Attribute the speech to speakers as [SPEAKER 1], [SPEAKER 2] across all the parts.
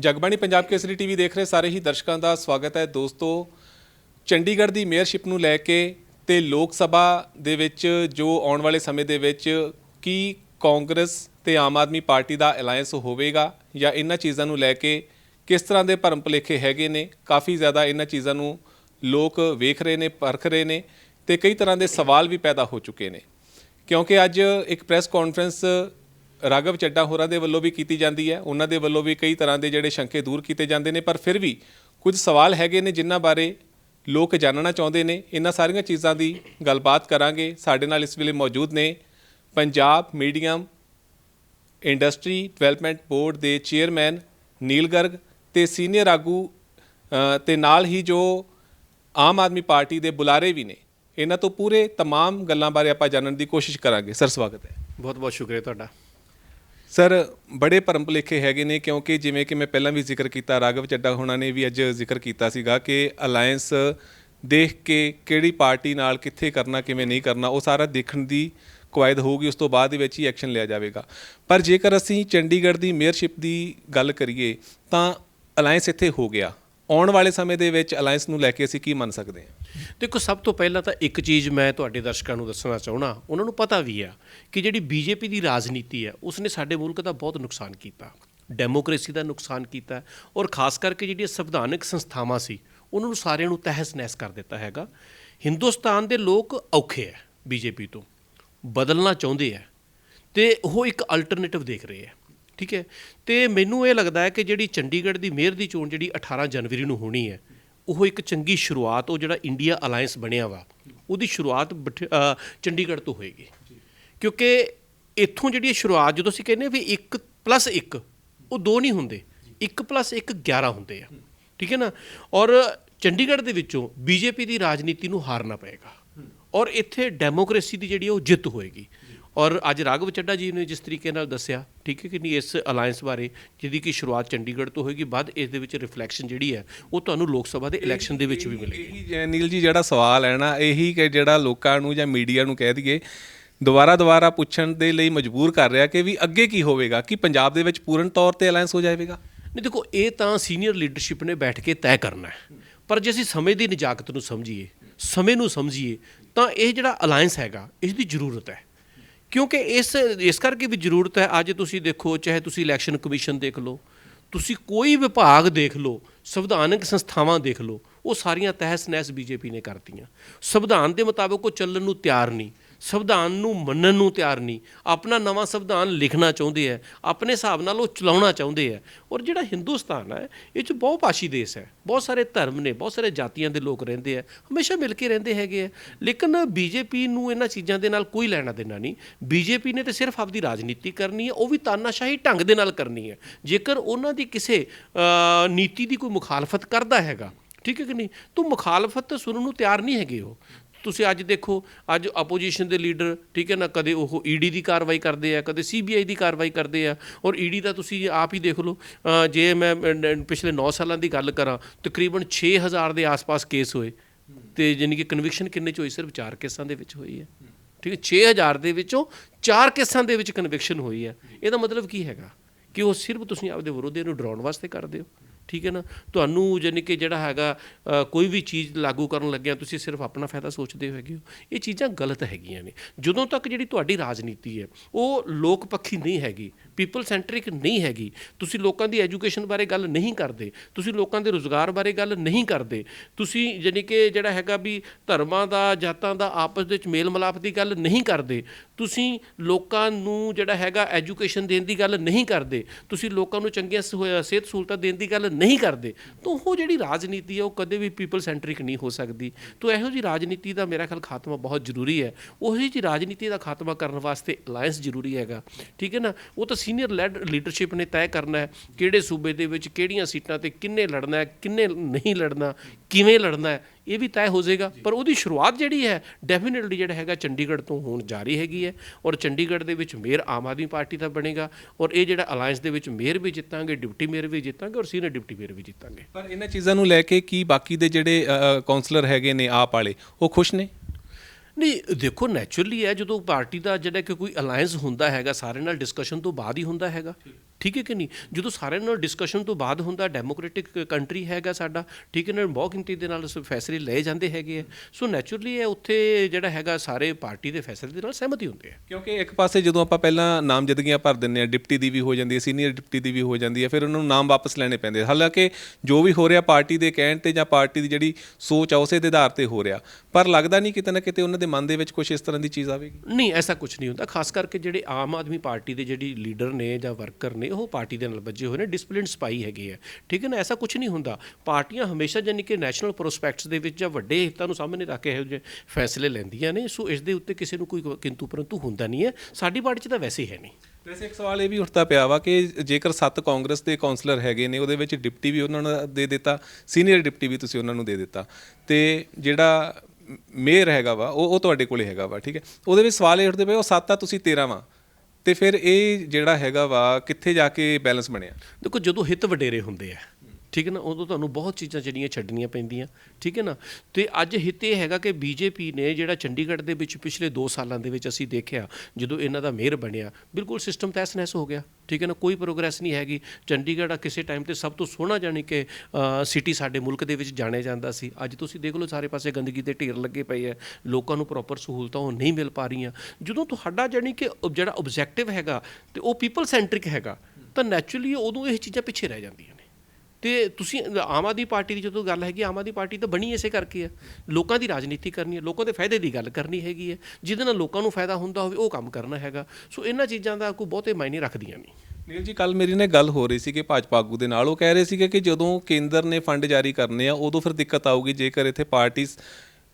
[SPEAKER 1] Jagbani Punjab Kesari TV ਦੇਖ ਰਹੇ ਸਾਰੇ ਹੀ ਦਰਸ਼ਕਾਂ ਦਾ ਸਵਾਗਤ ਹੈ। ਦੋਸਤੋ, ਚੰਡੀਗੜ੍ਹ ਦੀ ਮੇਅਰਸ਼ਿਪ ਨੂੰ ਲੈ ਕੇ ਤੇ ਲੋਕ ਸਭਾ ਦੇ ਵਿੱਚ ਜੋ ਆਉਣ ਵਾਲੇ ਸਮੇਂ ਦੇ ਵਿੱਚ ਕੀ ਕਾਂਗਰਸ ਤੇ ਆਮ ਆਦਮੀ ਪਾਰਟੀ ਦਾ ਅਲਾਈਅੰਸ ਹੋਵੇਗਾ ਜਾਂ ਇਹਨਾਂ ਚੀਜ਼ਾਂ ਨੂੰ ਲੈ ਕੇ ਕਿਸ ਤਰ੍ਹਾਂ ਦੇ ਭਰਮ ਭੁਲੇਖੇ ਹੈਗੇ ਨੇ, ਕਾਫੀ ਜ਼ਿਆਦਾ ਇਹਨਾਂ ਚੀਜ਼ਾਂ ਨੂੰ ਲੋਕ ਵੇਖ ਰਹੇ ਨੇ, ਪਰਖ ਰਹੇ ਨੇ ਤੇ ਕਈ ਤਰ੍ਹਾਂ ਦੇ ਸਵਾਲ ਵੀ ਪੈਦਾ ਹੋ ਚੁੱਕੇ ਨੇ। ਕਿਉਂਕਿ ਅੱਜ ਇੱਕ ਪ੍ਰੈਸ ਕਾਨਫਰੰਸ ਰਾਘਵ ਚੱਡਾ ਹੋਰਾਂ ਦੇ ਵੱਲੋਂ ਵੀ ਕੀਤੀ ਜਾਂਦੀ ਹੈ ਉਹਨਾਂ ਦੇ ਵੱਲੋਂ ਵੀ ਕਈ ਤਰ੍ਹਾਂ ਦੇ ਜਿਹੜੇ ਸ਼ੰਕੇ ਦੂਰ ਕੀਤੇ ਜਾਂਦੇ ਨੇ ਪਰ ਫਿਰ ਵੀ ਕੁਝ ਸਵਾਲ ਹੈਗੇ ਨੇ ਜਿਨ੍ਹਾਂ ਬਾਰੇ ਲੋਕ ਜਾਣਨਾ ਚਾਹੁੰਦੇ ਨੇ ਇਹਨਾਂ ਸਾਰੀਆਂ ਚੀਜ਼ਾਂ ਦੀ ਗੱਲਬਾਤ ਕਰਾਂਗੇ ਸਾਡੇ ਨਾਲ ਇਸ ਵੇਲੇ ਮੌਜੂਦ ਨੇ Punjab medium industry development board ਦੇ ਚੇਅਰਮੈਨ ਨੀਲ ਗਰਗ ਤੇ ਸੀਨੀਅਰ ਆਗੂ ਅ, ਤੇ ਨਾਲ ਹੀ ਜੋ ਆਮ ਆਦਮੀ ਪਾਰਟੀ ਦੇ ਬੁਲਾਰੇ ਵੀ ਨੇ ਇਹਨਾਂ ਤੋਂ ਪੂਰੇ तमाम ਗੱਲਾਂ ਬਾਰੇ ਆਪਾਂ ਜਾਣਨ ਦੀ ਕੋਸ਼ਿਸ਼ ਕਰਾਂਗੇ ਸਰ ਸਵਾਗਤ ਹੈ
[SPEAKER 2] ਬਹੁਤ ਬਹੁਤ ਸ਼ੁਕਰੀਆ ਤੁਹਾਡਾ
[SPEAKER 1] ਸਰ, ਬੜੇ ਭਰਮ ਭੁਲੇਖੇ ਹੈਗੇ ਨੇ, ਕਿਉਂਕਿ ਜਿਵੇਂ ਕਿ ਮੈਂ ਪਹਿਲਾਂ ਵੀ ਜ਼ਿਕਰ ਕੀਤਾ, ਰਾਘਵ ਚੱਡਾ ਹੋਣਾ ਨੇ ਵੀ ਅੱਜ ਜ਼ਿਕਰ ਕੀਤਾ ਸੀਗਾ ਕਿ ਅਲਾਈਅੰਸ ਦੇਖ ਕੇ ਕਿਹੜੀ ਪਾਰਟੀ ਨਾਲ ਕਿੱਥੇ ਕਰਨਾ, ਕਿਵੇਂ ਨਹੀਂ ਕਰਨਾ, ਉਹ ਸਾਰਾ ਦੇਖਣ ਦੀ ਕਵਾਇਦ ਹੋਊਗੀ, ਉਸ ਤੋਂ ਬਾਅਦ ਦੇ ਵਿੱਚ ਹੀ ਐਕਸ਼ਨ ਲਿਆ ਜਾਵੇਗਾ। ਪਰ ਜੇਕਰ ਅਸੀਂ ਚੰਡੀਗੜ੍ਹ ਦੀ ਮੇਅਰਸ਼ਿਪ ਦੀ ਗੱਲ ਕਰੀਏ, ਤਾਂ ਅਲਾਈਅੰਸ ਇੱਥੇ ਹੋ ਗਿਆ। ਆਉਣ ਵਾਲੇ ਸਮੇਂ ਦੇ ਵਿੱਚ ਅਲਾਈਅੰਸ ਨੂੰ ਲੈ ਕੇ ਅਸੀਂ ਕੀ ਮੰਨ ਸਕਦੇ ਹਾਂ?
[SPEAKER 2] ਦੇਖੋ, ਸਭ ਤੋਂ ਪਹਿਲਾਂ ਤਾਂ ਇੱਕ ਚੀਜ਼ ਮੈਂ ਤੁਹਾਡੇ ਦਰਸ਼ਕਾਂ ਨੂੰ ਦੱਸਣਾ ਚਾਹਣਾ ਉਹਨਾਂ ਨੂੰ ਪਤਾ ਵੀ ਆ ਕਿ ਜਿਹੜੀ ਬੀਜੇਪੀ ਦੀ ਰਾਜਨੀਤੀ ਹੈ ਉਸਨੇ ਸਾਡੇ ਮੁਲਕ ਦਾ ਬਹੁਤ ਨੁਕਸਾਨ ਕੀਤਾ। ਡੈਮੋਕ੍ਰੇਸੀ ਦਾ ਨੁਕਸਾਨ ਕੀਤਾ ਔਰ ਖਾਸ ਕਰਕੇ ਜਿਹੜੀਆਂ ਸੰਵਿਧਾਨਕ ਸੰਸਥਾਵਾਂ ਸੀ, ਉਹਨਾਂ ਨੂੰ ਸਾਰਿਆਂ ਨੂੰ ਤਹਿਸ ਨਹਿਸ ਕਰ ਦਿੱਤਾ ਹੈਗਾ। ਹਿੰਦੁਸਤਾਨ ਦੇ ਲੋਕ ਔਖੇ ਹੈ ਬੀਜੇਪੀ ਤੋਂ, ਬਦਲਣਾ ਚਾਹੁੰਦੇ ਆ ਤੇ ਉਹ ਇੱਕ ਅਲਟਰਨੇਟਿਵ ਦੇਖ ਰਹੇ ਆ। ਠੀਕ ਹੈ? ਤੇ ਮੈਨੂੰ ਇਹ ਲੱਗਦਾ ਹੈ ਕਿ ਜਿਹੜੀ ਚੰਡੀਗੜ੍ਹ ਦੀ ਮੇਅਰ ਦੀ ਚੋਣ ਜਿਹੜੀ 18 ਜਨਵਰੀ ਨੂੰ ਹੋਣੀ ਹੈ, ਉਹ ਇੱਕ ਚੰਗੀ ਸ਼ੁਰੂਆਤ, ਉਹ ਜਿਹੜਾ ਇੰਡੀਆ ਅਲਾਈਅੰਸ ਬਣਿਆ ਵਾ, ਉਹਦੀ ਸ਼ੁਰੂਆਤ ਬਠ- ਚੰਡੀਗੜ੍ਹ ਤੋਂ ਹੋਏਗੀ। ਕਿਉਂਕਿ ਇੱਥੋਂ ਜਿਹੜੀ ਸ਼ੁਰੂਆਤ, ਜਦੋਂ ਅਸੀਂ ਕਹਿੰਦੇ ਵੀ 1 ਪਲੱਸ 1 ਉਹ ਦੋ ਨਹੀਂ ਹੁੰਦੇ 1 ਪਲੱਸ 1 11 ਹੁੰਦੇ ਆ। ਠੀਕ ਹੈ ਨਾ? ਔਰ ਚੰਡੀਗੜ੍ਹ ਦੇ ਵਿੱਚੋਂ ਬੀਜੇਪੀ ਦੀ ਰਾਜਨੀਤੀ ਨੂੰ ਹਾਰਨਾ ਪਏਗਾ। ਔਰ ਇੱਥੇ ਡੈਮੋਕ੍ਰੇਸੀ ਦੀ ਜਿਹੜੀ ਉਹ ਜਿੱਤ ਹੋਏਗੀ। ਔਰ ਅੱਜ ਰਾਘਵ ਚੱਡਾ ਜੀ ਨੇ ਜਿਸ ਤਰੀਕੇ ਨਾਲ ਦੱਸਿਆ ਠੀਕ ਹੈ ਕਿ ਨਹੀਂ ਇਸ ਅਲਾਈਅੰਸ ਬਾਰੇ ਜਿਹਦੀ ਕਿ ਸ਼ੁਰੂਆਤ ਚੰਡੀਗੜ੍ਹ ਤੋਂ ਹੋਏਗੀ ਬਾਅਦ ਇਸ ਦੇ ਵਿੱਚ ਰਿਫਲੈਕਸ਼ਨ ਜਿਹੜੀ ਹੈ ਉਹ ਤੁਹਾਨੂੰ ਲੋਕ ਸਭਾ ਦੇ ਇਲੈਕਸ਼ਨ ਦੇ ਵਿੱਚ ਵੀ ਮਿਲੇਗੀ।
[SPEAKER 1] ਨੀਲ ਜੀ ਜਿਹੜਾ ਸਵਾਲ ਹੈ ਨਾ ਇਹੀ ਕਿ ਜਿਹੜਾ ਲੋਕਾਂ ਨੂੰ ਜਾਂ ਮੀਡੀਆ ਨੂੰ ਕਹਿ ਦਈਏ ਦੁਬਾਰਾ ਦੁਬਾਰਾ ਪੁੱਛਣ ਦੇ ਲਈ ਮਜਬੂਰ ਕਰ ਰਿਹਾ ਕਿ ਵੀ ਅੱਗੇ ਕੀ ਹੋਵੇਗਾ ਕਿ ਪੰਜਾਬ ਦੇ ਵਿੱਚ ਪੂਰਨ ਤੌਰ ਤੇ ਅਲਾਈਅੰਸ ਹੋ ਜਾਵੇਗਾ?
[SPEAKER 2] ਨਹੀਂ ਦੇਖੋ ਇਹ ਤਾਂ ਸੀਨੀਅਰ ਲੀਡਰਸ਼ਿਪ ਨੇ ਬੈਠ ਕੇ ਤੈਅ ਕਰਨਾ ਹੈ। ਪਰ ਜੇ ਅਸੀਂ ਸਮੇਂ ਦੀ ਨਿਜਾਕਤ ਨੂੰ ਸਮਝੀਏ ਸਮੇਂ ਨੂੰ ਸਮਝੀਏ ਤਾਂ ਇਹ ਜਿਹੜਾ ਅਲਾਈਅੰਸ ਹੈਗਾ ਇਸ ਦੀ ਜ਼ਰੂਰਤ ਹੈ। ਕਿਉਂਕਿ ਇਸ ਇਸ ਕਰਕੇ ਵੀ ਜ਼ਰੂਰਤ ਹੈ, ਅੱਜ ਤੁਸੀਂ ਦੇਖੋ, ਚਾਹੇ ਤੁਸੀਂ ਇਲੈਕਸ਼ਨ ਕਮਿਸ਼ਨ ਦੇਖ ਲਓ, ਤੁਸੀਂ ਕੋਈ ਵਿਭਾਗ ਦੇਖ ਲਓ, ਸੰਵਿਧਾਨਕ ਸੰਸਥਾਵਾਂ ਦੇਖ ਲਓ, ਉਹ ਸਾਰੀਆਂ ਤਹਿਸ ਨਹਿਸ ਬੀਜੇਪੀ ਨੇ ਕਰਤੀਆਂ। ਸੰਵਿਧਾਨ ਦੇ ਮੁਤਾਬਕ ਉਹ ਚੱਲਣ ਨੂੰ ਤਿਆਰ ਨਹੀਂ। ਸੰਵਿਧਾਨ ਨੂੰ ਮੰਨਣ ਨੂੰ ਤਿਆਰ ਨਹੀਂ। ਆਪਣਾ ਨਵਾਂ ਸੰਵਿਧਾਨ ਲਿਖਣਾ ਚਾਹੁੰਦੇ ਹੈ ਆਪਣੇ ਹਿਸਾਬ ਨਾਲ ਉਹ ਚਲਾਉਣਾ ਚਾਹੁੰਦੇ ਹੈ ਔਰ ਜਿਹੜਾ ਹਿੰਦੁਸਤਾਨ ਹੈ ਇਹ ਚ ਬਹੁਪਾਸ਼ੀ ਦੇਸ਼ ਹੈ ਬਹੁਤ ਸਾਰੇ ਧਰਮ ਨੇ, ਬਹੁਤ ਸਾਰੇ ਜਾਤੀਆਂ ਦੇ ਲੋਕ ਰਹਿੰਦੇ ਹੈ ਹਮੇਸ਼ਾ ਮਿਲ ਕੇ ਰਹਿੰਦੇ ਹੈਗੇ ਹੈ ਲੇਕਿਨ ਬੀਜੇਪੀ ਨੂੰ ਇਹਨਾਂ ਚੀਜ਼ਾਂ ਦੇ ਨਾਲ ਕੋਈ ਲੈਣਾ ਦੇਣਾ ਨਹੀਂ। ਬੀਜੇਪੀ ਨੇ ਤੇ ਸਿਰਫ ਆਪਦੀ ਰਾਜਨੀਤੀ ਕਰਨੀ ਹੈ ਉਹ ਵੀ ਤਾਨਾਸ਼ਾਹੀ ਢੰਗ ਦੇ ਨਾਲ ਕਰਨੀ ਹੈ ਜੇਕਰ ਉਹਨਾਂ ਦੀ ਕਿਸੇ ਨੀਤੀ ਦੀ ਕੋਈ ਮੁਖਾਲਫਤ ਕਰਦਾ ਹੈਗਾ, ਠੀਕ ਹੈ ਕਿ ਨਹੀਂ? ਤੂੰ ਮੁਖਾਲਫਤ ਸੁਣਨ ਨੂੰ ਤਿਆਰ ਨਹੀਂ ਹੈਗੇ ਉਹ। ਤੁਸੀਂ ਅੱਜ ਦੇਖੋ, ਅੱਜ ਆਪੋਜੀਸ਼ਨ ਦੇ ਲੀਡਰ ਠੀਕ ਹੈ ਨਾ, ਕਦੇ ਉਹ ਈਡੀ ਦੀ ਕਾਰਵਾਈ ਕਰਦੇ ਆ, ਕਦੇ ਸੀਬੀਆਈ ਦੀ ਕਾਰਵਾਈ ਕਰਦੇ ਆ, ਔਰ ਈਡੀ ਦਾ ਤੁਸੀਂ ਆਪ ਹੀ ਦੇਖ ਲਓ ਜੇ ਮੈਂ ਪਿਛਲੇ 9 ਸਾਲਾਂ ਦੀ ਗੱਲ ਕਰਾਂ, ਤਕਰੀਬਨ 6000 ਦੇ ਆਸ-ਪਾਸ ਕੇਸ ਹੋਏ। ਤੇ ਯਾਨੀ ਕਿ ਕਨਵਿਕਸ਼ਨ ਕਿੰਨੇ ਚ ਹੋਈ ਸਿਰਫ 4 ਕੇਸਾਂ ਦੇ ਵਿੱਚ ਹੋਈ ਹੈ। ਠੀਕ ਹੈ 6000 ਦੇ ਵਿੱਚੋਂ 4 ਕੇਸਾਂ ਦੇ ਵਿੱਚ ਕਨਵਿਕਸ਼ਨ ਹੋਈ ਹੈ। ਇਹਦਾ ਮਤਲਬ ਕੀ ਹੈਗਾ? ਕਿ ਉਹ ਸਿਰਫ ਤੁਸੀਂ ਆਪਦੇ ਵਿਰੋਧੀ ਨੂੰ ਡਰਾਉਣ ਵਾਸਤੇ ਕਰਦੇ ਹੋ। ਠੀਕ ਹੈ ਨਾ? ਤੁਹਾਨੂੰ ਯਾਨੀ ਕਿ ਜਿਹੜਾ ਹੈਗਾ ਕੋਈ ਵੀ ਚੀਜ਼ ਲਾਗੂ ਕਰਨ ਲੱਗਿਆ, ਤੁਸੀਂ ਸਿਰਫ ਆਪਣਾ ਫਾਇਦਾ ਸੋਚਦੇ ਹੋਗੇ ਹੋ। ਇਹ ਚੀਜ਼ਾਂ ਗਲਤ ਹੈਗੀਆਂ ਨੇ। ਜਦੋਂ ਤੱਕ ਜਿਹੜੀ ਤੁਹਾਡੀ ਰਾਜਨੀਤੀ ਹੈ, ਉਹ ਲੋਕ ਪੱਖੀ ਨਹੀਂ ਹੈਗੀ ਪੀਪਲ ਸੈਂਟਰਿਕ ਨਹੀਂ ਹੈਗੀ, ਤੁਸੀਂ ਲੋਕਾਂ ਦੀ ਐਜੂਕੇਸ਼ਨ ਬਾਰੇ ਗੱਲ ਨਹੀਂ ਕਰਦੇ, ਤੁਸੀਂ ਲੋਕਾਂ ਦੇ ਰੋਜ਼ਗਾਰ ਬਾਰੇ ਗੱਲ ਨਹੀਂ ਕਰਦੇ, ਤੁਸੀਂ ਯਾਨੀ ਕਿ ਜਿਹੜਾ ਹੈਗਾ ਵੀ ਧਰਮਾਂ ਦਾ, ਜਾਤਾਂ ਦਾ ਆਪਸ ਵਿੱਚ ਮੇਲ ਮਿਲਾਪ ਦੀ ਗੱਲ ਨਹੀਂ ਕਰਦੇ, ਤੁਸੀਂ ਲੋਕਾਂ ਨੂੰ ਜਿਹੜਾ ਹੈਗਾ ਐਜੂਕੇਸ਼ਨ ਦੇਣ ਦੀ ਗੱਲ ਨਹੀਂ ਕਰਦੇ, ਤੁਸੀਂ ਲੋਕਾਂ ਨੂੰ ਚੰਗੀਆਂ ਸਹੂ- ਸਿਹਤ ਸਹੂਲਤਾਂ ਦੇਣ ਦੀ ਗੱਲ ਨਹੀਂ ਕਰਦੇ, ਤਾਂ ਉਹ ਜਿਹੜੀ ਰਾਜਨੀਤੀ ਹੈ ਉਹ ਕਦੇ ਵੀ ਪੀਪਲ ਸੈਂਟਰਿਕ ਨਹੀਂ ਹੋ ਸਕਦੀ। ਤਾਂ ਇਹੋ ਜੀ ਰਾਜਨੀਤੀ ਦਾ ਮੇਰਾ ਖਿਆਲ ਖਾਤਮਾ ਬਹੁਤ ਜ਼ਰੂਰੀ ਹੈ। ਉਹੀ ਜੀ ਰਾਜਨੀਤੀ ਦਾ ਖਾਤਮਾ ਕਰਨ ਵਾਸਤੇ ਅਲਾਈਅੰਸ ਜ਼ਰੂਰੀ ਹੈਗਾ। ਠੀਕ ਹੈ ਨਾ? ਉਹ ਤਾਂ ਸੀਨੀਅਰ ਲੈਡ ਲੀਡਰਸ਼ਿਪ ਨੇ ਤੈਅ ਕਰਨਾ ਹੈ, ਕਿਹੜੇ ਸੂਬੇ ਦੇ ਵਿੱਚ ਕਿਹੜੀਆਂ ਸੀਟਾਂ ਤੇ ਕਿੰਨੇ ਲੜਨਾ ਹੈ, ਕਿੰਨੇ ਨਹੀਂ ਲੜਨਾ, ਕਿਵੇਂ ਲੜਨਾ ਹੈ ਇਹ ਵੀ ਤੈਅ ਹੋ ਜਾਏਗਾ। ਪਰ ਉਹਦੀ ਸ਼ੁਰੂਆਤ ਜਿਹੜੀ ਹੈ ਡੈਫੀਨਿਟਲੀ ਜਿਹੜਾ ਹੈਗਾ ਚੰਡੀਗੜ੍ਹ ਤੋਂ ਹੋਣ ਜਾਰੀ ਹੈਗੀ ਹੈ ਔਰ ਚੰਡੀਗੜ੍ਹ ਦੇ ਵਿੱਚ ਮੇਅਰ ਆਮ ਆਦਮੀ ਪਾਰਟੀ ਦਾ ਬਣੇਗਾ ਔਰ ਇਹ ਜਿਹੜਾ ਅਲਾਈਅੰਸ ਦੇ ਵਿੱਚ ਮੇਅਰ ਵੀ ਜਿੱਤਾਂਗੇ ਡਿਪਟੀ ਮੇਅਰ ਵੀ ਜਿੱਤਾਂਗੇ ਔਰ ਸੀਨੀਅਰ ਡਿਪਟੀ ਮੇਅਰ ਵੀ ਜਿੱਤਾਂਗੇ।
[SPEAKER 1] ਪਰ ਇਹਨਾਂ ਚੀਜ਼ਾਂ ਨੂੰ ਲੈ ਕੇ ਕੀ ਬਾਕੀ ਦੇ ਜਿਹੜੇ ਕਾਉਂਸਲਰ ਹੈਗੇ ਨੇ ਆਪ ਵਾਲੇ ਉਹ ਖੁਸ਼ ਨੇ?
[SPEAKER 2] ਨਹੀਂ ਦੇਖੋ ਨੈਚੁਰਲੀ ਹੈ ਜਦੋਂ ਪਾਰਟੀ ਦਾ ਜਿਹੜਾ ਕਿ ਕੋਈ ਅਲਾਈਅੰਸ ਹੁੰਦਾ ਹੈਗਾ ਸਾਰੇ ਨਾਲ ਡਿਸਕਸ਼ਨ ਤੋਂ ਬਾਅਦ ਹੀ ਹੁੰਦਾ ਹੈਗਾ। ਠੀਕ ਹੈ ਕਿ ਨਹੀਂ? ਜਦੋਂ ਸਾਰਿਆਂ ਨਾਲ ਡਿਸਕਸ਼ਨ ਤੋਂ ਬਾਅਦ ਹੁੰਦਾ ਡੈਮੋਕ੍ਰੈਟਿਕ ਕੰਟਰੀ ਹੈਗਾ ਸਾਡਾ ਠੀਕ ਹੈ ਨਾ ਬਹੁਤ ਗਿਣਤੀ ਦੇ ਨਾਲ ਫੈਸਲੇ ਲਏ ਜਾਂਦੇ ਹੈਗੇ ਆ। ਸੋ ਨੈਚੁਰਲੀ ਇਹ ਉੱਥੇ ਜਿਹੜਾ ਹੈਗਾ ਸਾਰੇ ਪਾਰਟੀ ਦੇ ਫੈਸਲੇ ਦੇ ਨਾਲ ਸਹਿਮਤੀ ਹੁੰਦੇ ਆ।
[SPEAKER 1] ਕਿਉਂਕਿ ਇੱਕ ਪਾਸੇ ਜਦੋਂ ਆਪਾਂ ਪਹਿਲਾਂ ਨਾਮਜ਼ਦਗੀਆਂ ਭਰ ਦਿੰਦੇ ਆ ਡਿਪਟੀ ਦੀ ਵੀ ਹੋ ਜਾਂਦੀ ਹੈ ਸੀਨੀਅਰ ਡਿਪਟੀ ਦੀ ਵੀ ਹੋ ਜਾਂਦੀ ਹੈ ਫਿਰ ਉਹਨਾਂ ਨੂੰ ਨਾਮ ਵਾਪਸ ਲੈਣੇ ਪੈਂਦੇ। ਹਾਲਾਂਕਿ ਜੋ ਵੀ ਹੋ ਰਿਹਾ ਪਾਰਟੀ ਦੇ ਕਹਿਣ ਤੇ ਜਾਂ ਪਾਰਟੀ ਦੀ ਜਿਹੜੀ ਸੋਚ ਆ ਉਸੇ ਦੇ ਆਧਾਰ ਤੇ ਹੋ ਰਿਹਾ। ਪਰ ਲੱਗਦਾ ਨਹੀਂ ਕਿਤੇ ਨਾ ਕਿਤੇ ਉਹਨਾਂ ਦੇ ਮਨ ਦੇ ਵਿੱਚ ਕੁਝ ਇਸ ਤਰ੍ਹਾਂ ਦੀ ਚੀਜ਼ ਆਵੇਗੀ।
[SPEAKER 2] ਨਹੀਂ ਐਸਾ ਕੁਝ ਨਹੀਂ ਹੁੰਦਾ। ਖਾਸ ਕਰਕੇ ਜਿਹੜੇ ਆਮ ਆਦਮੀ ਪਾਰਟੀ ਦੇ ਜਿਹੜੀ ਲੀਡਰ ਨੇ ਜਾਂ ਵਰਕਰ ਨੇ ਉਹ ਪਾਰਟੀ ਦੇ ਨਾਲ ਵੱਜੇ ਹੋਏ ਨੇ ਡਿਸਪਲਿਨ ਸਪਾਈ ਹੈਗੇ ਆ। ਠੀਕ ਹੈ ਨਾ? ਐਸਾ ਕੁਝ ਨਹੀਂ ਹੁੰਦਾ। ਪਾਰਟੀਆਂ ਹਮੇਸ਼ਾ ਜਾਨੀ ਕਿ ਨੈਸ਼ਨਲ ਪ੍ਰੋਸਪੈਕਟਸ ਦੇ ਵਿੱਚ ਜਾਂ ਵੱਡੇ ਹਿੱਤਾਂ ਨੂੰ ਸਾਹਮਣੇ ਰੱਖ ਕੇ ਇਹੋ ਜਿਹੇ ਫੈਸਲੇ ਲੈਂਦੀਆਂ ਨੇ। ਸੋ ਇਸ ਦੇ ਉੱਤੇ ਕਿਸੇ ਨੂੰ ਕੋਈ ਕਿੰਤੂ ਪਰੰਤੂ ਹੁੰਦਾ ਨਹੀਂ ਹੈ। ਸਾਡੀ ਪਾਰਟੀ 'ਚ ਤਾਂ ਵੈਸੇ ਹੈ ਨਹੀਂ।
[SPEAKER 1] ਵੈਸੇ ਇੱਕ ਸਵਾਲ ਇਹ ਵੀ ਉੱਠਦਾ ਪਿਆ ਵਾ ਕਿ ਜੇਕਰ ਸੱਤ ਕਾਂਗਰਸ ਦੇ ਕਾਉਂਸਲਰ ਹੈਗੇ ਨੇ, ਉਹਦੇ ਵਿੱਚ ਡਿਪਟੀ ਵੀ ਉਹਨਾਂ ਨੂੰ ਦੇ ਦਿੱਤਾ ਸੀਨੀਅਰ ਡਿਪਟੀ ਵੀ ਤੁਸੀਂ ਉਹਨਾਂ ਨੂੰ ਦੇ ਦਿੱਤਾ। ਤੇ ਜਿਹੜਾ ਮੇਅਰ ਹੈਗਾ ਵਾ, ਉਹ ਉਹ ਤੁਹਾਡੇ ਕੋਲੇ ਹੈਗਾ ਵਾ, ਠੀਕ ਹੈ? ਉਹਦੇ ਵਿੱਚ ਸਵਾਲ ਇਹ ਉੱਠਦੇ ਪਏ, ਉਹ ਸੱਤ ਆ ਤੁਸੀਂ 13 ਵਾ। ਤੇ ਫਿਰ ਇਹ ਜਿਹੜਾ ਹੈਗਾ ਵਾ, ਕਿੱਥੇ ਜਾ ਕੇ ਬੈਲੈਂਸ ਬਣਿਆ?
[SPEAKER 2] ਦੇਖੋ, ਜਦੋਂ ਹਿੱਤ ਵਡੇਰੇ ਹੁੰਦੇ ਆ ਠੀਕ ਹੈ ਨਾ, ਉਦੋਂ ਤੁਹਾਨੂੰ ਬਹੁਤ ਚੀਜ਼ਾਂ ਜਿਹੜੀਆਂ ਛੱਡਣੀਆਂ ਪੈਂਦੀਆਂ, ਠੀਕ ਹੈ ਨਾ। ਤੇ ਅੱਜ ਹਿੱਤ ਇਹ ਹੈਗਾ ਕਿ ਬੀਜੇਪੀ ਨੇ ਜਿਹੜਾ ਚੰਡੀਗੜ੍ਹ ਦੇ ਵਿੱਚ ਪਿਛਲੇ 2 ਸਾਲਾਂ ਦੇ ਵਿੱਚ ਅਸੀਂ ਦੇਖਿਆ, ਜਦੋਂ ਇਹਨਾਂ ਦਾ ਮੇਅਰ ਬਣਿਆ, ਬਿਲਕੁਲ ਸਿਸਟਮ ਤਹਿਸ ਨਹਿਸ ਹੋ ਗਿਆ, ਠੀਕ ਹੈ ਨਾ। ਕੋਈ ਪ੍ਰੋਗਰੈਸ ਨਹੀਂ ਹੈਗੀ। ਚੰਡੀਗੜ੍ਹ ਆ ਕਿਸੇ ਟਾਈਮ ਤੇ ਸਭ ਤੋਂ ਸੋਹਣਾ ਜਾਣੀ ਕਿ ਸਿਟੀ ਸਾਡੇ ਮੁਲਕ ਦੇ ਵਿੱਚ ਜਾਣਿਆ ਜਾਂਦਾ ਸੀ। ਅੱਜ ਤੁਸੀਂ ਦੇਖ ਲਓ ਸਾਰੇ ਪਾਸੇ ਗੰਦਗੀ ਦੇ ਢੇਰ ਲੱਗੇ ਪਏ ਆ, ਲੋਕਾਂ ਨੂੰ ਪ੍ਰੋਪਰ ਸਹੂਲਤਾਂ ਉਹ ਨਹੀਂ ਮਿਲ ਪਾ ਰਹੀਆਂ। ਜਦੋਂ ਤੁਹਾਡਾ ਜਾਣੀ ਕਿ ਜਿਹੜਾ ਆਬਜੈਕਟਿਵ ਹੈਗਾ ਤੇ ਉਹ ਪੀਪਲ ਸੈਂਟਰਿਕ ਹੈਗਾ, ਤਾਂ ਨੈਚੁਰਲੀ ਉਦੋਂ ਇਹ ਚੀਜ਼ਾਂ ਪਿੱਛੇ ਰਹਿ ਜਾਂਦੀਆਂ ਤੇ ਤੁਸੀਂ ਆਮ ਆਦਮੀ ਪਾਰਟੀ ਦੀ ਜਦੋਂ ਗੱਲ ਹੈਗੀ, ਆਮ ਆਦਮੀ ਪਾਰਟੀ ਤਾਂ ਬਣੀ ਇਸੇ ਕਰਕੇ ਆ। ਲੋਕਾਂ ਦੀ ਰਾਜਨੀਤੀ ਕਰਨੀ ਹੈ, ਲੋਕਾਂ ਦੇ ਫਾਇਦੇ ਦੀ ਗੱਲ ਕਰਨੀ ਹੈਗੀ ਹੈ। ਜਿਹਦੇ ਨਾਲ ਲੋਕਾਂ ਨੂੰ ਫਾਇਦਾ ਹੁੰਦਾ ਹੋਵੇ, ਉਹ ਕੰਮ ਕਰਨਾ ਹੈਗਾ। ਸੋ ਇਹਨਾਂ ਚੀਜ਼ਾਂ ਦਾ ਕੋਈ ਬਹੁਤੇ ਮਾਇਨੇ ਰੱਖਦੀਆਂ ਨਹੀਂ।
[SPEAKER 1] ਨੀਲ ਜੀ ਕੱਲ ਮੇਰੀ ਨੇ ਗੱਲ ਹੋ ਰਹੀ ਸੀ ਕਿ ਭਾਜਪਾ ਆਗੂ ਦੇ ਨਾਲ। ਉਹ ਕਹਿ ਰਹੇ ਸੀਗੇ ਕਿ ਜਦੋਂ ਕੇਂਦਰ ਨੇ ਫੰਡ ਜਾਰੀ ਕਰਨੇ ਆ, ਉਦੋਂ ਫਿਰ ਦਿੱਕਤ ਆਊਗੀ। ਜੇਕਰ ਇੱਥੇ ਪਾਰਟੀ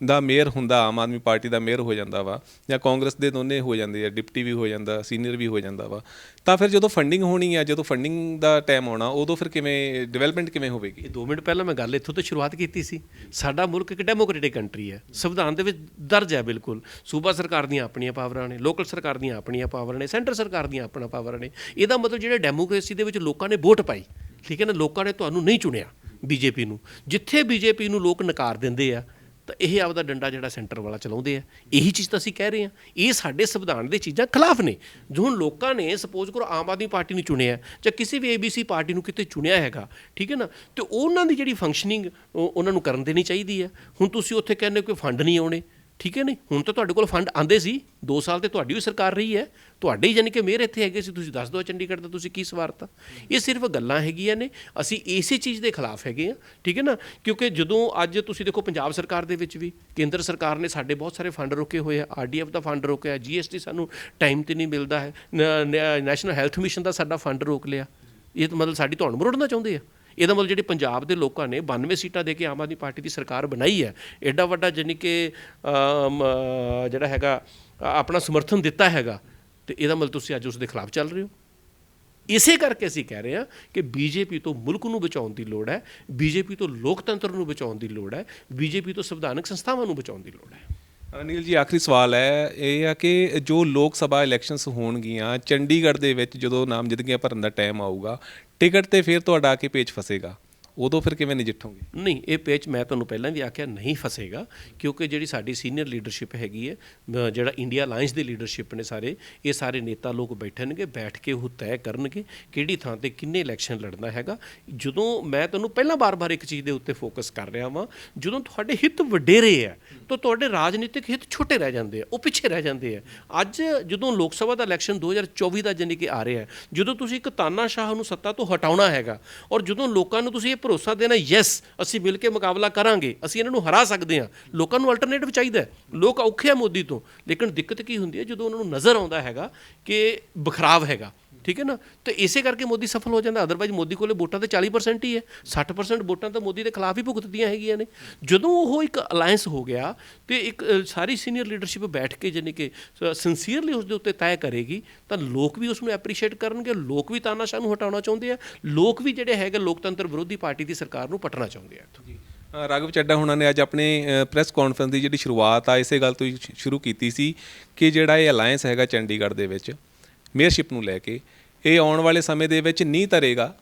[SPEAKER 1] ਦਾ ਮੇਅਰ ਹੁੰਦਾ, ਆਮ ਆਦਮੀ ਪਾਰਟੀ ਦਾ ਮੇਅਰ ਹੋ ਜਾਂਦਾ ਵਾ, ਜਾਂ ਕਾਂਗਰਸ ਦੇ ਦੋਨੇ ਹੋ ਜਾਂਦੇ ਆ, ਡਿਪਟੀ ਵੀ ਹੋ ਜਾਂਦਾ, ਸੀਨੀਅਰ ਵੀ ਹੋ ਜਾਂਦਾ ਵਾ, ਤਾਂ ਫਿਰ ਜਦੋਂ ਫੰਡਿੰਗ ਹੋਣੀ ਆ, ਜਦੋਂ ਫੰਡਿੰਗ ਦਾ ਟਾਈਮ ਆਉਣਾ, ਉਦੋਂ ਫਿਰ ਕਿਵੇਂ ਡਿਵੈਲਪਮੈਂਟ ਕਿਵੇਂ ਹੋਵੇਗੀ?
[SPEAKER 2] ਇਹ 2 ਮਿੰਟ ਪਹਿਲਾਂ ਮੈਂ ਗੱਲ ਇੱਥੋਂ ਤੋਂ ਸ਼ੁਰੂਆਤ ਕੀਤੀ ਸੀ। ਸਾਡਾ ਮੁਲਕ ਇੱਕ ਡੈਮੋਕ੍ਰੈਟਿਕ ਕੰਟਰੀ ਹੈ। ਸੰਵਿਧਾਨ ਦੇ ਵਿੱਚ ਦਰਜ ਹੈ ਬਿਲਕੁਲ। ਸੂਬਾ ਸਰਕਾਰ ਦੀਆਂ ਆਪਣੀਆਂ ਪਾਵਰਾਂ ਨੇ ਲੋਕਲ ਸਰਕਾਰ ਦੀਆਂ ਆਪਣੀਆਂ ਪਾਵਰਾਂ ਨੇ ਸੈਂਟਰ ਸਰਕਾਰ ਦੀਆਂ ਆਪਣਾ ਪਾਵਰਾਂ ਨੇ। ਇਹਦਾ ਮਤਲਬ ਜਿਹੜੇ ਡੈਮੋਕ੍ਰੇਸੀ ਦੇ ਵਿੱਚ ਲੋਕਾਂ ਨੇ ਵੋਟ ਪਾਈ, ਠੀਕ ਹੈ ਨਾ? ਲੋਕਾਂ ਨੇ ਤੁਹਾਨੂੰ ਨਹੀਂ ਚੁਣਿਆ ਬੀਜੇਪੀ ਨੂੰ। ਜਿੱਥੇ ਬੀਜੇਪੀ ਨੂੰ ਲੋਕ ਨਕਾਰ ਦਿੰਦੇ ਆ ਤਾਂ ਇਹ ਆਪਦਾ ਡੰਡਾ ਜਿਹੜਾ ਸੈਂਟਰ ਵਾਲਾ ਚਲਾਉਂਦੇ ਆ। ਇਹੀ ਚੀਜ਼ ਤਾਂ ਅਸੀਂ ਕਹਿ ਰਹੇ ਹਾਂ ਇਹ ਸਾਡੇ ਸੰਵਿਧਾਨ ਦੇ ਚੀਜ਼ਾਂ ਖਿਲਾਫ ਨੇ। ਜੋ ਹੁਣ ਲੋਕਾਂ ਨੇ ਸਪੋਜ਼ ਕਰੋ ਆਮ ਆਦਮੀ ਪਾਰਟੀ ਨੂੰ ਚੁਣਿਆ ਜਾਂ ਕਿਸੇ ਵੀ ਏਬੀਸੀ ਪਾਰਟੀ ਨੂੰ ਕਿਤੇ ਚੁਣਿਆ ਹੈਗਾ, ਠੀਕ ਹੈ ਨਾ? ਤੇ ਉਹਨਾਂ ਦੀ ਜਿਹੜੀ ਫੰਕਸ਼ਨਿੰਗ ਉਹਨਾਂ ਨੂੰ ਕਰਨ ਦੇਣੀ ਚਾਹੀਦੀ ਹੈ। ਹੁਣ ਤੁਸੀਂ ਉੱਥੇ ਕਹਿੰਦੇ ਕੋਈ ਫੰਡ ਨਹੀਂ ਆਉਣੇ। ਠੀਕ ਹੈ ਨਹੀਂ? ਹੁਣ ਤਾਂ ਤੁਹਾਡੇ ਕੋਲ ਫੰਡ ਆਂਦੇ ਸੀ। 2 ਸਾਲ ਤੇ ਤੁਹਾਡੀ ਵੀ ਸਰਕਾਰ ਰਹੀ ਹੈ। ਤੁਹਾਡੇ ਹੀ ਯਾਨੀ ਕਿ ਮੇਅਰ ਇੱਥੇ ਹੈਗੇ ਸੀ। ਤੁਸੀਂ ਦੱਸ ਦਿਓ ਚੰਡੀਗੜ੍ਹ ਦਾ ਤੁਸੀਂ ਕੀ ਸਵਾਰਤਾ। ਇਹ ਸਿਰਫ ਗੱਲਾਂ ਹੈਗੀਆਂ ਨੇ। ਅਸੀਂ ਇਸੇ ਚੀਜ਼ ਦੇ ਖਿਲਾਫ ਹੈਗੇ ਆ ਠੀਕ ਹੈ ਨਾ? ਕਿਉਂਕਿ ਜਦੋਂ ਅੱਜ ਤੁਸੀਂ ਦੇਖੋ ਪੰਜਾਬ ਸਰਕਾਰ ਦੇ ਵਿੱਚ ਵੀ, ਕੇਂਦਰ ਸਰਕਾਰ ਨੇ ਸਾਡੇ ਬਹੁਤ ਸਾਰੇ ਫੰਡ ਰੋਕੇ ਹੋਏ ਆ। ਆਰਡੀਐਫ ਦਾ ਫੰਡ ਰੋਕਿਆ ਜੀਐਸਟੀ ਸਾਨੂੰ ਟਾਈਮ ਤੇ ਨਹੀਂ ਮਿਲਦਾ ਹੈ। ਨੈਸ਼ਨਲ ਹੈਲਥ ਮਿਸ਼ਨ ਦਾ ਸਾਡਾ ਫੰਡ ਰੋਕ ਲਿਆ। ਇਹ ਤਾਂ ਮਤਲਬ ਸਾਡੀ ਧੌਣ ਮਰੋੜਨਾ ਚਾਹੁੰਦੇ ਆ। ਇਹਦਾ ਮਤਲਬ ਜਿਹੜੇ ਪੰਜਾਬ ਦੇ ਲੋਕਾਂ ਨੇ 92 ਸੀਟਾਂ ਦੇ ਕੇ ਆਮ ਆਦਮੀ ਪਾਰਟੀ ਦੀ ਸਰਕਾਰ ਬਣਾਈ ਹੈ, ਐਡਾ ਵੱਡਾ ਜਾਨੀ ਕਿ ਜਿਹੜਾ ਹੈਗਾ ਆਪਣਾ ਸਮਰਥਨ ਦਿੱਤਾ ਹੈਗਾ, ਤੇ ਇਹਦਾ ਮਤਲਬ ਤੁਸੀਂ ਅੱਜ ਉਸ ਦੇ ਖਿਲਾਫ ਚੱਲ ਰਹੇ ਹੋ। ਇਸੇ ਕਰਕੇ ਅਸੀਂ ਕਹਿ ਰਹੇ ਹਾਂ ਕਿ ਬੀਜੇਪੀ ਤੋਂ ਮੁਲਕ ਨੂੰ ਬਚਾਉਣ ਦੀ ਲੋੜ ਹੈ, ਬੀਜੇਪੀ ਤੋਂ ਲੋਕਤੰਤਰ ਨੂੰ ਬਚਾਉਣ ਦੀ ਲੋੜ ਹੈ, ਬੀਜੇਪੀ ਤੋਂ ਸੰਵਿਧਾਨਕ ਸੰਸਥਾਵਾਂ ਨੂੰ ਬਚਾਉਣ ਦੀ ਲੋੜ ਹੈ।
[SPEAKER 1] ਅਨਿਲ ਜੀ, ਆਖਰੀ ਸਵਾਲ ਹੈ, ਇਹ ਆ ਕਿ ਜੋ ਲੋਕ ਸਭਾ ਇਲੈਕਸ਼ਨਸ ਹੋਣਗੀਆਂ, ਚੰਡੀਗੜ੍ਹ ਦੇ ਵਿੱਚ ਜਦੋਂ ਨਾਮਜ਼ਦਗੀਆਂ ਭਰਨ ਦਾ ਟਾਈਮ ਆਊਗਾ, ਟਿਕਟ ਤੇ ਫਿਰ ਤੁਹਾਡਾ ਆ ਕੇ ਪੇਚ ਫਸੇਗਾ? ਉਦੋਂ ਫਿਰ ਕਿਵੇਂ ਨਜਿੱਠੋਗੇ?
[SPEAKER 2] ਨਹੀਂ, ਇਹ ਪੇਚ ਮੈਂ ਤੁਹਾਨੂੰ ਪਹਿਲਾਂ ਵੀ ਆਖਿਆ, ਨਹੀਂ ਫਸੇਗਾ, ਕਿਉਂਕਿ ਜਿਹੜੀ ਸਾਡੀ ਸੀਨੀਅਰ ਲੀਡਰਸ਼ਿਪ ਹੈਗੀ ਹੈ ਜਿਹੜਾ ਇੰਡੀਆ ਅਲਾਈਅੰਸ ਦੀ ਲੀਡਰਸ਼ਿਪ ਨੇ ਸਾਰੇ, ਇਹ ਸਾਰੇ ਨੇਤਾ ਲੋਕ ਬੈਠਣਗੇ, ਬੈਠ ਕੇ ਉਹ ਤੈਅ ਕਰਨਗੇ, ਕਿਹੜੀ ਥਾਂ ਤੇ ਕਿੰਨੇ ਇਲੈਕਸ਼ਨ ਲੜਨਾ ਹੈਗਾ। ਜਦੋਂ ਮੈਂ ਤੁਹਾਨੂੰ ਪਹਿਲਾਂ ਬਾਰ-ਬਾਰ ਇੱਕ ਚੀਜ਼ ਦੇ ਉੱਤੇ ਫੋਕਸ ਕਰ ਰਿਹਾ ਵਾਂ, ਜਦੋਂ ਤੁਹਾਡੇ ਹਿੱਤ ਵਡੇਰੇ ਆ ਤਾਂ ਤੁਹਾਡੇ ਰਾਜਨੀਤਿਕ ਹਿੱਤ ਛੋਟੇ ਰਹਿ ਜਾਂਦੇ ਆ, ਉਹ ਪਿੱਛੇ ਰਹਿ ਜਾਂਦੇ ਆ। ਅੱਜ ਜਦੋਂ ਲੋਕ ਸਭਾ ਦਾ ਇਲੈਕਸ਼ਨ 2024 ਦਾ ਜਾਨੀ ਕਿ ਆ ਰਿਹਾ ਜਦੋਂ ਤੁਸੀਂ ਇੱਕ ਤਾਨਾਸ਼ਾਹ ਨੂੰ ਸੱਤਾ ਤੋਂ ਹਟਾਉਣਾ ਹੈਗਾ, ਔਰ ਜਦੋਂ ਲੋਕਾਂ ਨੂੰ ਤੁਸੀਂ ਇਹ ਭਰੋਸਾ ਦੇਣਾ ਯੈਸ ਅਸੀਂ ਮਿਲ ਕੇ ਮੁਕਾਬਲਾ ਕਰਾਂਗੇ, ਅਸੀਂ ਇਹਨਾਂ ਨੂੰ ਹਰਾ ਸਕਦੇ ਹਾਂ। ਲੋਕਾਂ ਨੂੰ ਅਲਟਰਨੇਟਿਵ ਚਾਹੀਦਾ ਹੈ। ਲੋਕ ਔਖੇ ਆ ਮੋਦੀ ਤੋਂ। ਲੇਕਿਨ ਦਿੱਕਤ ਕੀ ਹੁੰਦੀ ਹੈ? ਜਦੋਂ ਉਹਨਾਂ ਨੂੰ ਨਜ਼ਰ ਆਉਂਦਾ ਹੈਗਾ ਕਿ ਬਖਰਾਵ ਹੈਗਾ। ਠੀਕ ਹੈ ਨਾ? ਤੇ ਇਸੇ ਕਰਕੇ ਮੋਦੀ ਸਫਲ ਹੋ ਜਾਂਦਾ। ਅਦਰਵਾਈਜ਼ ਮੋਦੀ ਕੋਲੇ ਵੋਟਾਂ ਤੇ 40% ਹੀ ਹੈ। 60% ਵੋਟਾਂ ਤਾਂ ਮੋਦੀ ਦੇ ਖਿਲਾਫ ਹੀ ਭੁਗਤਦੀਆਂ ਹੈਗੀਆਂ ਨੇ। ਜਦੋਂ ਉਹ ਇੱਕ ਅਲਾਈਅੰਸ ਹੋ ਗਿਆ ਤੇ ਇੱਕ ਸਾਰੀ ਸੀਨੀਅਰ ਲੀਡਰਸ਼ਿਪ ਬੈਠ ਕੇ ਜਾਨੀ ਕਿ ਸਿੰਸੀਅਰਲੀ ਉਸ ਦੇ ਉੱਤੇ ਤੈਅ ਕਰੇਗੀ, ਤਾਂ ਲੋਕ ਵੀ ਉਸ ਨੂੰ ਐਪਰੀਸ਼ੀਏਟ ਕਰਨਗੇ। ਲੋਕ ਵੀ ਤਾਨਾਸ਼ਾਹ ਨੂੰ ਹਟਾਉਣਾ ਚਾਹੁੰਦੇ ਆ। ਲੋਕ ਵੀ ਜਿਹੜੇ ਹੈਗੇ ਲੋਕਤੰਤਰ ਵਿਰੋਧੀ ਪਾਰਟੀ ਦੀ ਸਰਕਾਰ ਨੂੰ ਪਟਣਾ ਚਾਹੁੰਦੇ ਆ। ਇੱਥੋਂ
[SPEAKER 1] ਰਾਘਵ ਚੱਡਾ ਹੁਣਾਂ ਨੇ ਅੱਜ ਆਪਣੇ ਪ੍ਰੈਸ ਕਾਨਫਰੰਸ ਦੀ ਜਿਹੜੀ ਸ਼ੁਰੂਆਤ ਆ, ਇਸੇ ਗੱਲ ਤੋਂ ਹੀ ਸ਼ੁਰੂ ਕੀਤੀ ਸੀ ਕਿ ਜਿਹੜਾ ਇਹ ਅਲਾਈਅੰਸ ਹੈਗਾ ਚੰਡੀਗੜ੍ਹ ਦੇ ਵਿੱਚ ਮੇਅਰਸ਼ਿਪ ਨੂੰ ਲੈ ਕੇ ਇਹ ਆਉਣ ਵਾਲੇ ਸਮੇਂ ਦੇ ਵਿੱਚ ਨਹੀਂ ਧਰੇਗਾ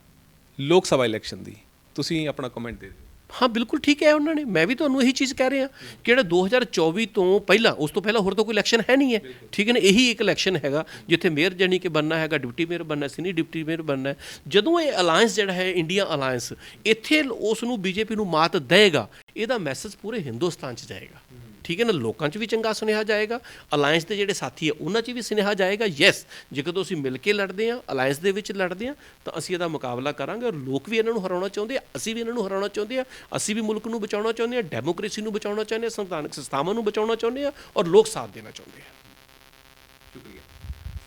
[SPEAKER 1] ਲੋਕ ਸਭਾ ਇਲੈਕਸ਼ਨ ਦੀ। ਤੁਸੀਂ ਆਪਣਾ ਕਮੈਂਟ ਦੇ ਦਿਓ।
[SPEAKER 2] ਹਾਂ ਬਿਲਕੁਲ ਠੀਕ ਹੈ ਉਹਨਾਂ ਨੇ। ਮੈਂ ਵੀ ਤੁਹਾਨੂੰ ਇਹੀ ਚੀਜ਼ ਕਹਿ ਰਿਹਾ। ਕਿ ਜਿਹੜਾ 2024 ਤੋਂ ਪਹਿਲਾਂ ਉਸ ਤੋਂ ਪਹਿਲਾਂ ਹੋਰ ਤਾਂ ਕੋਈ ਇਲੈਕਸ਼ਨ ਹੈ ਨਹੀਂ ਹੈ। ਠੀਕ ਹੈ ਨਾ? ਇਹੀ ਇੱਕ ਇਲੈਕਸ਼ਨ ਹੈਗਾ ਜਿੱਥੇ ਮੇਅਰ ਜਾਨੀ ਕਿ ਬੰਨਾ ਹੈਗਾ ਡਿਪਟੀ ਮੇਅਰ ਬੰਨਾ ਸੀਨੀਅਰ ਡਿਪਟੀ ਮੇਅਰ ਬੰਨਾ ਹੈ। ਜਦੋਂ ਇਹ ਅਲਾਈਅੰਸ ਜਿਹੜਾ ਹੈ ਇੰਡੀਆ ਅਲਾਈਅੰਸ ਇੱਥੇ ਉਸ ਨੂੰ ਬੀਜੇਪੀ ਨੂੰ ਮਾਤ ਦੇਗਾ ਇਹਦਾ ਮੈਸੇਜ ਪੂਰੇ ਹਿੰਦੁਸਤਾਨ 'ਚ ਜਾਏਗਾ। ਠੀਕ ਹੈ ਨਾ? ਲੋਕਾਂ 'ਚ ਵੀ ਚੰਗਾ ਸੁਨੇਹਾ ਜਾਏਗਾ। ਅਲਾਈਅੰਸ ਦੇ ਜਿਹੜੇ ਸਾਥੀ ਆ, ਉਹਨਾਂ 'ਚ ਵੀ ਸੁਨੇਹਾ ਜਾਏਗਾ ਯੈਸ ਜੇ ਕਦੋਂ ਅਸੀਂ ਮਿਲ ਕੇ ਲੜਦੇ ਹਾਂ ਅਲਾਈਅੰਸ ਦੇ ਵਿੱਚ ਲੜਦੇ ਹਾਂ ਤਾਂ ਅਸੀਂ ਇਹਦਾ ਮੁਕਾਬਲਾ ਕਰਾਂਗੇ ਔਰ ਲੋਕ ਵੀ ਇਹਨਾਂ ਨੂੰ ਹਰਾਉਣਾ ਚਾਹੁੰਦੇ ਆ, ਅਸੀਂ ਵੀ ਇਹਨਾਂ ਨੂੰ ਹਰਾਉਣਾ ਚਾਹੁੰਦੇ ਆ, ਅਸੀਂ ਵੀ ਮੁਲਕ ਨੂੰ ਬਚਾਉਣਾ ਚਾਹੁੰਦੇ ਆ ਡੈਮੋਕ੍ਰੇਸੀ ਨੂੰ ਬਚਾਉਣਾ ਚਾਹੁੰਦੇ ਆ, ਸੰਵਿਧਾਨਕ ਸੰਸਥਾਵਾਂ ਨੂੰ ਬਚਾਉਣਾ ਚਾਹੁੰਦੇ ਆ ਔਰ ਲੋਕ ਸਾਥ ਦੇਣਾ ਚਾਹੁੰਦੇ ਆ।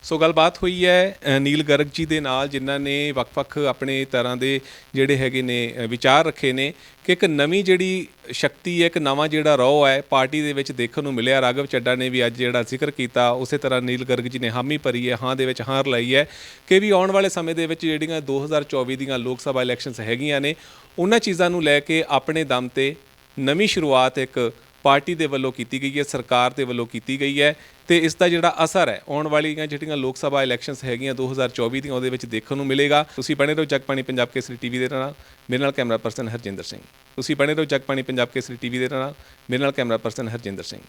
[SPEAKER 1] ਸੋ ਗੱਲਬਾਤ ਹੋਈ ਹੈ ਨੀਲ ਗਰਗ ਜੀ ਦੇ ਨਾਲ, ਜਿਨ੍ਹਾਂ ਨੇ ਵੱਖ-ਵੱਖ ਆਪਣੇ ਤਰ੍ਹਾਂ ਦੇ ਜਿਹੜੇ ਹੈਗੇ ਨੇ ਵਿਚਾਰ ਰੱਖੇ ਨੇ ਕਿ ਇੱਕ ਨਵੀਂ ਜਿਹੜੀ ਸ਼ਕਤੀ ਹੈ, ਇੱਕ ਨਵਾਂ ਜਿਹੜਾ ਰੌ ਹੈ, ਪਾਰਟੀ ਦੇ ਵਿੱਚ ਦੇਖਣ ਨੂੰ ਮਿਲਿਆ। ਰਾਘਵ ਚੱਡਾ ਨੇ ਵੀ ਅੱਜ ਜਿਹੜਾ ਜ਼ਿਕਰ ਕੀਤਾ, ਉਸੇ ਤਰ੍ਹਾਂ ਨੀਲ ਗਰਗ ਜੀ ਨੇ ਹਾਮੀ ਭਰੀ ਹੈ, ਹਾਂ ਦੇ ਵਿੱਚ ਹਾਂ ਰਲਾਈ ਹੈ ਕਿ ਵੀ ਆਉਣ ਵਾਲੇ ਸਮੇਂ ਦੇ ਵਿੱਚ ਜਿਹੜੀਆਂ 2024 ਦੀਆਂ ਲੋਕ ਸਭਾ ਇਲੈਕਸ਼ਨਸ ਹੈਗੀਆਂ ਨੇ, ਉਹਨਾਂ ਚੀਜ਼ਾਂ ਨੂੰ ਲੈ ਕੇ ਆਪਣੇ ਦਮ ਤੇ ਨਵੀਂ ਸ਼ੁਰੂਆਤ ਇੱਕ ਪਾਰਟੀ ਦੇ ਵੱਲੋਂ ਕੀਤੀ ਗਈ ਹੈ, ਸਰਕਾਰ ਦੇ ਵੱਲੋਂ ਕੀਤੀ ਗਈ ਹੈ ਤੇ ਇਸ ਦਾ ਜਿਹੜਾ ਅਸਰ ਹੈ, ਆਉਣ ਵਾਲੀਆਂ ਜਿਹੜੀਆਂ ਲੋਕ ਸਭਾ ਇਲੈਕਸ਼ਨਸ ਹੈਗੀਆਂ 2024 ਦੀਆਂ, ਉਹਦੇ ਵਿੱਚ ਦੇਖਣ ਨੂੰ ਮਿਲੇਗਾ। ਤੁਸੀਂ ਬਣੇ ਰਹੋ ਜਗਬਾਣੀ ਪੰਜਾਬ ਕੇਸਰੀ ਟੀਵੀ ਦੇ ਨਾਲ। ਮੇਰੇ ਨਾਲ ਕੈਮਰਾ ਪਰਸਨ ਹਰਜਿੰਦਰ ਸਿੰਘ। ਤੁਸੀਂ ਬਣੇ ਰਹੋ ਜਗਬਾਣੀ ਪੰਜਾਬ ਕੇਸਰੀ ਟੀਵੀ ਦੇ ਨਾਲ। ਮੇਰੇ ਨਾਲ ਕੈਮਰਾ ਪਰਸਨ ਹਰਜਿੰਦਰ ਸਿੰਘ।